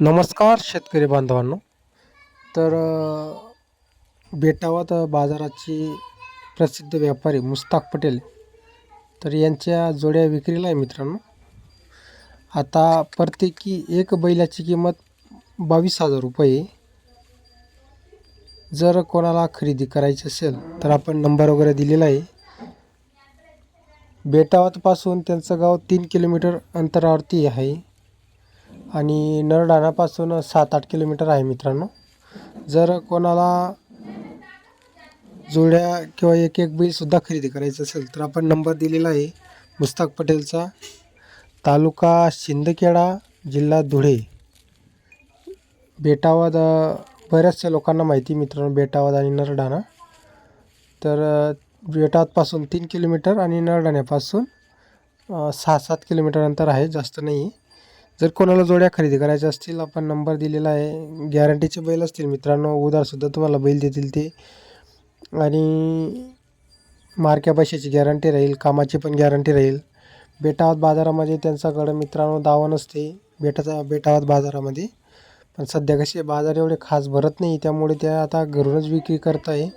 नमस्कार शेतकरी बांधवांनो. तर बेटावत बाजाराची प्रसिद्ध व्यापारी मुस्ताक पटेल तर यांच्या जोड्या विक्रीला आहे मित्रांनो. आता प्रत्येकी एक बैलाची किंमत बावीस हजार रुपये जर कोणाला खरेदी करायची असेल तर आपण नंबर वगैरे दिलेला आहे. बेटावतपासून त्यांचं गाव तीन किलोमीटर अंतरावरती आहे. आणि नरडाणापासून सात आठ किलोमीटर आहे मित्रांनो. जर कोणाला जोड्या किंवा एक एक बैलसुद्धा खरेदी करायचं असेल तर आपण नंबर दिलेला आहे मुस्ताक पटेलचा. तालुका शिंदखेडा जिल्हा धुळे. बेटावद बऱ्याचशा लोकांना माहिती मित्रांनो बेटावाद आणि नरडाणा तर अ, बेटावदपासून तीन किलोमीटर आणि नरडाण्यापासून सहा सात किलोमीटर अंतर आहे जास्त नाही आहे जर कोणाला जोड्या खरेदी करायच्या असतील आपण नंबर दिलेला आहे. गॅरंटीचे बैल असतील मित्रांनो उदारसुद्धा तुम्हाला बैल देतील ते. आणि मार्क्या पैशाची गॅरंटी राहील कामाची पण गॅरंटी राहील. बेटावत बाजारामध्ये त्यांच्याकडं मित्रांनो दावा नसते. बेटाचा बेटावत बाजारामध्ये. पण सध्या कसे बाजार एवढे खास भरत नाही त्यामुळे त्या आता घरूनच विक्री करत आहे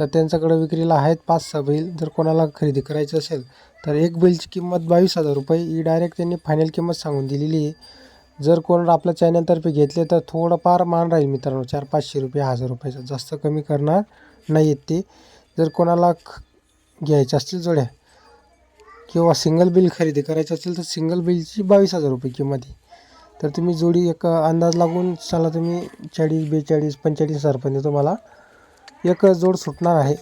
तर त्यांच्याकडं विक्रीला आहेत पाच सहा बैल. जर कोणाला खरेदी करायचं असेल तर एक बैलची किंमत बावीस हजार रुपये. ही डायरेक्ट त्यांनी फायनल किंमत सांगून दिलेली आहे. जर कोण आपल्या चॅनलतर्फे घेतले तर थोडंफार मान राहील मित्रांनो. चार पाचशे रुपये हजार रुपयाचा. जास्त कमी करणार नाही आहेत ते. जर कोणाला ख घ्यायच्या असतील जोड्या किंवा सिंगल बिल खरेदी करायचं असेल तर सिंगल बिलची बावीस हजार रुपये किंमत आहे. तर तुम्ही जोडी एक अंदाज लागून चला तुम्ही. चाळीस बेचाळीस पंचेचाळीस हजारपर्यंत तुम्हाला. एक जोड सुटणार आहे.